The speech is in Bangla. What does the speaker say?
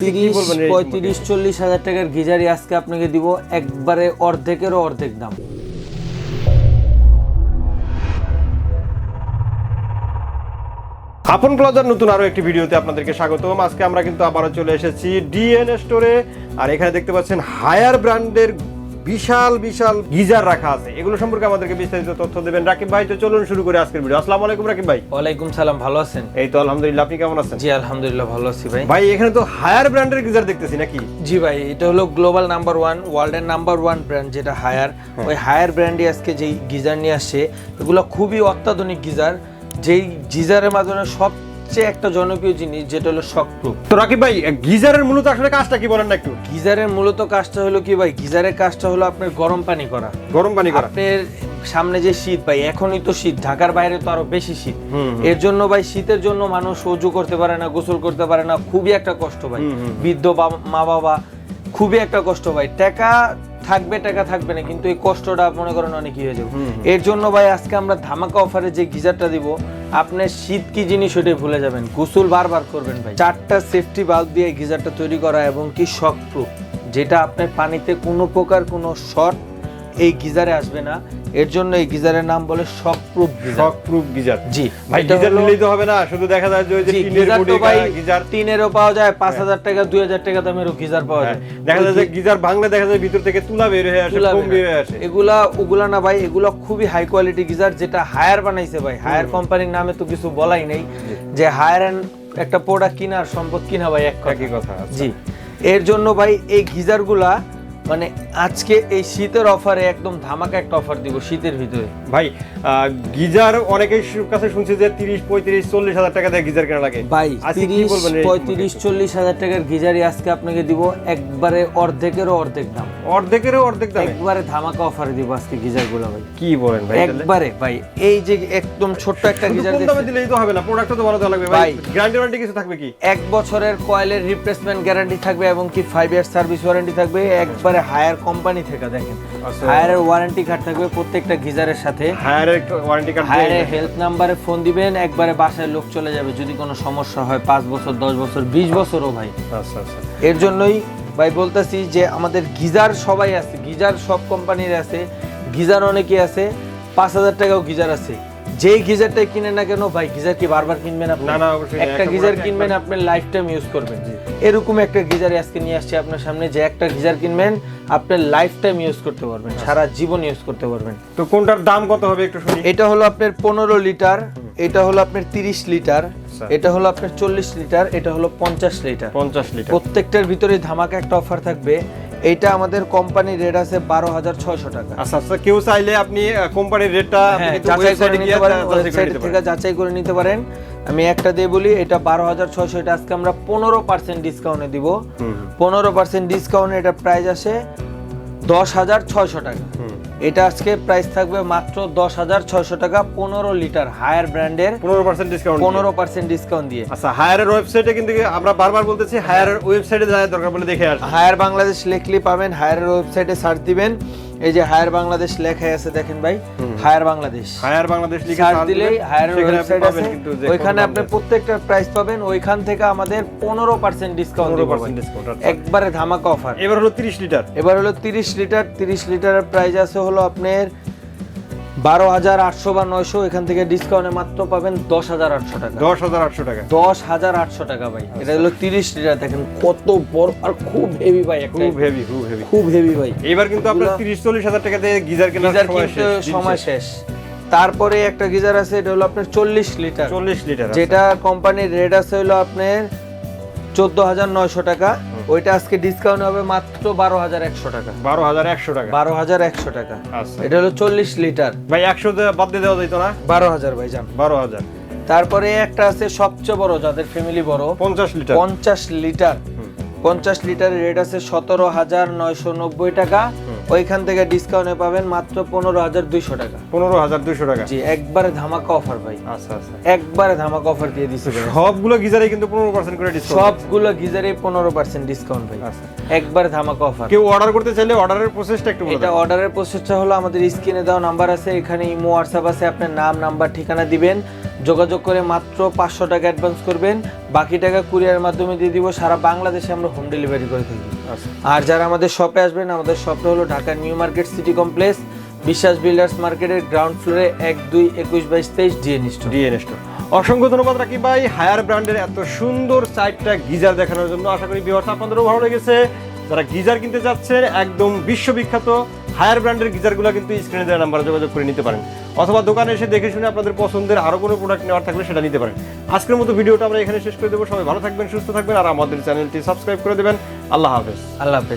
পঁয়ত্রিশ চল্লিশ হাজার টাকার গিজারি আজকে আপনাকে দিব একবারে অর্ধেকেরও অর্ধেক দাম। আপন প্লাজার নতুন আরও একটি ভিডিওতে আপনাদেরকে স্বাগতম। আজকে আমরা কিন্তু আবারও চলে এসেছি ডিএনএ স্টোরে। আর এখানে দেখতে পাচ্ছেন হায়ার ব্র্যান্ডের বিশাল বিশাল গিজার রাখা আছে। এগুলো সম্পর্কে আমাদেরকে বিস্তারিত তথ্য দেবেন। রাকিব ভাই তো চলুন শুরু করে আজকের ভিডিও। আসসালামু আলাইকুম রাকিব ভাই। ওয়ালাইকুম সালাম ভালো আছেন? এই তো আলহামদুলিল্লাহ। আপনি কেমন আছেন? জি আলহামদুলিল্লাহ ভালো আছি ভাই। ভাই এখানে তো হায়ার ব্র্যান্ডের গিজার দেখতেছি নাকি? জি ভাই এটা হলো গ্লোবাল নাম্বার ওয়ান ওয়ার্ল্ডের নাম্বার ওয়ান ব্র্যান্ড যেটা হায়ার ওই হায়ার ব্র্যান্ডই আজকে যেই গিজার নিয়ে আসছে এগুলো খুবই অত্যাধুনিক গিজার। যেই গিজারের মাধ্যমে সবচেয়ে একটা জনপ্রিয় জিনিস যেটা হলো শক প্রুফ। তো রাকিব ভাই গিজারের মূলত আসলে কাজটা কি বলেন না একটু? গিজারের মূলত কাজটা হলো কি ভাই? গিজারের কাজটা হলো আপনার গরম পানি করা। গরম পানি করা। আপনার সামনে যে শীত ভাই এখনই তো শীত। ঢাকার বাইরে তো আরও বেশি শীত। এর জন্য ভাই শীতের জন্য মানুষ উজু করতে পারে না গোসল করতে পারে না। খুবই একটা কষ্ট ভাই। বৃদ্ধ মা বাবা খুবই একটা কষ্ট ভাই। টাকা থাকবে টাকা থাকবে না কিন্তু এই কষ্টটা মনে করেন অনেক হয়ে যাবে। এর জন্য ভাই আজকে আমরা ধামাকা অফারে যে গিজারটা দিব আপনার শীত কি জিনিস ওটাই ভুলে যাবেন। গোসল বারবার করবেন ভাই। চারটা সেফটি বাল্ব দিয়ে গিজারটা তৈরি করা এবং কি শক প্রুফ যেটা আপনার পানিতে কোনো প্রকার কোনো শর্ট এই গিজারে আসবে না। এর জন্য এই গিজারের নাম বলে shock proof geyser. Shock proof geyser. জি। ভাই গিজার নিলেই তো হবে না শুধু দেখা যায় যে টিনের বডি ভাই গিজার টিনেরও পাওয়া যায় পাঁচ হাজার টাকা দুই হাজার টাকা দামেরও গিজার পাওয়া হ্যাঁ, যায়। দেখা যায় যে গিজার ভাঙলে দেখা যায় ভিতর থেকে তুলা বের হয়ে আসে ফোম বের হয়ে। আসে। এগুলা ওগুলা না ভাই এগুলা খুবই হাই কোয়ালিটি গিজার যেটা হায়ার বানাইছে ভাই। হায়ার কোম্পানির নামে তো কিছু বলাই নেই যে হায়ার এন্ড একটা প্রোডাক্ট কিনার সম্পদ কিনা ভাই এক কথা। কথা আচ্ছা। জি। এর জন্য ভাই এই গিজারগুলা মানে আজকে এই শীতের অফারে একদম ধামাকা একটা অফার দিব শীতের ভিতরে। ভাই গিজার অনেকের কাছে শুনছি যে তিরিশ পঁয়ত্রিশ চল্লিশ হাজার টাকা দিয়ে গিজার কেনা লাগে। ভাই আজকে কি তিরিশ বলবেন এই পঁয়ত্রিশ চল্লিশ হাজার টাকার গিজারই আজকে আপনাকে দিব একবারে অর্ধেকেরও অর্ধেক দাম। অর্ধেকেরও অর্ধেক দামে? একবারে ধামাকা অফারে দিব আজকে গিজারগুলো ভাই। কি বলেন ভাই একবারে ভাই এই যে একদম ছোট্ট একটা গিজার কম দামে দিলেই তো হবে না প্রোডাক্টও তো ভালো দেওয়া লাগবে ভাই। গ্যারান্টি ওয়ারেন্টি কিছু থাকবে কি? এক বছরের কয়েলের রিপ্লেসমেন্ট গ্যারান্টি থাকবে এবং কি ফাইভ ইয়ার সার্ভিস ওয়ারেন্টি থাকবে একবারে হায়ার কোম্পানি থেকে দেখেন। হায়ারের ওয়ারেন্টি কার্ড থাকবে প্রত্যেকটা গিজারের সাথে। হায়ারের ওয়ারেন্টি কার্ড হায়ারের হেল্প নাম্বারে ফোন দিবেন একবারে বাসায় লোক চলে যাবে যদি কোনো সমস্যা হয় পাঁচ বছর দশ বছর বিশ বছরও ভাই। আচ্ছা আচ্ছা। এর জন্যই ভাই বলতেছি যে আমাদের গিজার সবাই আছে গিজার সব কোম্পানির আছে গিজার অনেকে আছে পাঁচ হাজার টাকাও গিজার আছে। যেই গিজারটাই কিনে না কেন ভাই গিজার কি বারবার কিনবেন আপনি? না, না, অবশ্যই একটা গিজার কিনবেন আপনার লাইফ টাইম ইউজ করবেন এরকম একটা গিজার আজকে নিয়ে আসছি আপনার সামনে যে একটা গিজার কিনবেন আপনার লাইফ টাইম ইউজ করতে পারবেন সারা জীবন ইউজ করতে পারবেন। তো কোনটার দাম কত হবে একটু শুনি? এটা হলো আপনার পনেরো লিটার এটা হলো আপনার তিরিশ লিটার আচ্ছা। এটা হলো আপনার চল্লিশ লিটার এটা হলো পঞ্চাশ লিটার। পঞ্চাশ লিটার। প্রত্যেকটার ভিতরে ধামাকা একটা অফার থাকবে। এইটা আমাদের কোম্পানির রেট আছে বারো হাজার ছয়শো টাকা। আচ্ছা আচ্ছা কেউ চাইলে আপনি কোম্পানির রেটটা হ্যাঁ, যাচাই করে নিতে পারেন ওয়েবসাইট থেকে যাচাই করে নিতে পারেন। আমি একটা দিয়ে বলি এটা বারো হাজার ছয়শো এটা আজকে আমরা পনেরো পার্সেন্ট ডিসকাউন্টে দিব। পনেরো পার্সেন্ট ডিসকাউন্টে এটা প্রাইস আসে দশ হাজার ছয়শো টাকা। এটা আজকে প্রাইস থাকবে মাত্র দশ হাজার ছয়শো টাকা পনেরো লিটার হায়ার ব্র্যান্ডের পনেরো পার্সেন্ট ডিসকাউন্ট পনেরো পার্সেন্ট ডিসকাউন্ট দিয়ে। আচ্ছা হায়ারের ওয়েবসাইটে কিন্তু আমরা বারবার বলতেছি হায়ারের ওয়েবসাইটে যাওয়ার দরকার বলে দেখে আর হায়ার বাংলাদেশ লেখলি পাবেন হায়ারের ওয়েবসাইটে সার্চ দিবেন। এই যে হায়ার বাংলাদেশ লেখা আছে দেখেন ভাই হায়ার বাংলাদেশ। হায়ার বাংলাদেশ লিখে সার্চ দিলেই হায়ার ওয়েবসাইট আছে। কিন্তু ওইখানে আপনি প্রত্যেকটা প্রাইস পাবেন ওইখান থেকে আমাদের পনেরো পার্সেন্ট ডিসকাউন্ট 15% ডিসকাউন্ট আচ্ছা। একবারে ধামাকা অফার এবার হলো 30 লিটার এবার হলো তিরিশ লিটার তিরিশ লিটারের প্রাইস আছে হলো আপনার বারো হাজার আটশো বা নয়শো এখান থেকে ডিসকাউন্টে মাত্র পাবেন দশ হাজার আটশো টাকা। দশ হাজার আটশো টাকা। দশ হাজার আটশো টাকা ভাই। আচ্ছা। এটা হলো তিরিশ লিটার দেখেন কত বড় আর খুব হেভি ভাই খুব হেভি খুব হেভি খুব হেভি ভাই। এবার কিন্তু আপনার তিরিশ চল্লিশ হাজার টাকা দিয়ে গিজার কেনার সময় শেষ তারপরে একটা গিজার আছে এটা হলো আপনার চল্লিশ লিটার চল্লিশ লিটার যেটা কোম্পানির রেট আছে হলো আপনার চোদ্দ হাজার নয়শো টাকা। ওইটা আজকে ডিসকাউন্ট হবে মাত্র বারো হাজার একশো টাকা। বারো হাজার একশো টাকা। বারো হাজার একশো টাকা। আচ্ছা। এটা হলো চল্লিশ লিটার। ভাই একশো বাদ দিয়ে দেওয়া যেত না বারো হাজার ভাই যান বারো হাজার। তারপরে একটা আছে সবচেয়ে বড় যাদের ফ্যামিলি বড়। পঞ্চাশ লিটার। পঞ্চাশ লিটার। পঞ্চাশ লিটারের রেট আছে সতেরো হাজার নয়শো নব্বই টাকা। ওইখান থেকে ডিসকাউন্টে পাবেন মাত্র পনেরো হাজার দুইশো টাকা। পনেরো হাজার দুশো টাকা? জি একবারে ধামাকা অফার ভাই। আচ্ছা আচ্ছা। একবারে ধামাকা অফার দিয়ে ভাই। সবগুলো গিজারে কিন্তু পনেরো পার্সেন্ট করে ডিসকাউন্ট সবগুলো গিজারে পনেরো পার্সেন্ট ডিসকাউন্ট ভাই। আচ্ছা। একবারে ধামাকা অফার কেউ অর্ডার করতে চাইলে অর্ডারের প্রসেসটা একটু এটা। অর্ডারের প্রসেসটা হলো আমাদের স্ক্রিনে দেওয়া নাম্বার আছে এখানে ইমো হোয়াটসঅ্যাপ আছে আপনার নাম নাম্বার ঠিকানা দিবেন। যোগাযোগ করে মাত্র পাঁচশো টাকা অ্যাডভান্স করবেন। বাকি টাকা কুরিয়ারের মাধ্যমে দিয়ে দিব সারা বাংলাদেশে আমরা হোম ডেলিভারি করে থাকি। আচ্ছা। আর যারা আমাদের শপে আসবেন আমাদের শপটা হলো Dhaka new market city complex Biswas builders মার্কেটের গ্রাউন্ড ফ্লোরে এক দুই একুশ বাইশ তেইশ ডিএন স্টোর ডিএন স্টোর অসংখ্য ধন্যবাদ রাকিব ভাই হায়ার ব্র্যান্ডের এত সুন্দর চারটা গিজার দেখানোর জন্য। আশা করি ভিউয়ার্স আপনাদেরও ভালো লেগেছে। যারা গিজার কিনতে চাচ্ছেন একদম বিশ্ববিখ্যাত হায়ার ব্র্যান্ডের গিজারগুলো কিন্তু স্ক্রিনে দেওয়া নাম্বারে যোগাযোগ করে নিতে পারেন। অথবা দোকানে এসে দেখে শুনে আপনাদের পছন্দের আরও কোনো প্রোডাক্ট নেওয়ার থাকলে সেটা নিতে পারেন। আজকের মতো ভিডিওটা আমরা এখানে শেষ করে দেবো। সবাই ভালো থাকবেন, সুস্থ থাকবেন, আর আমাদের চ্যানেলটি সাবস্ক্রাইব করে দেবেন। আল্লাহ হাফেজ। আল্লাহ হাফেজ।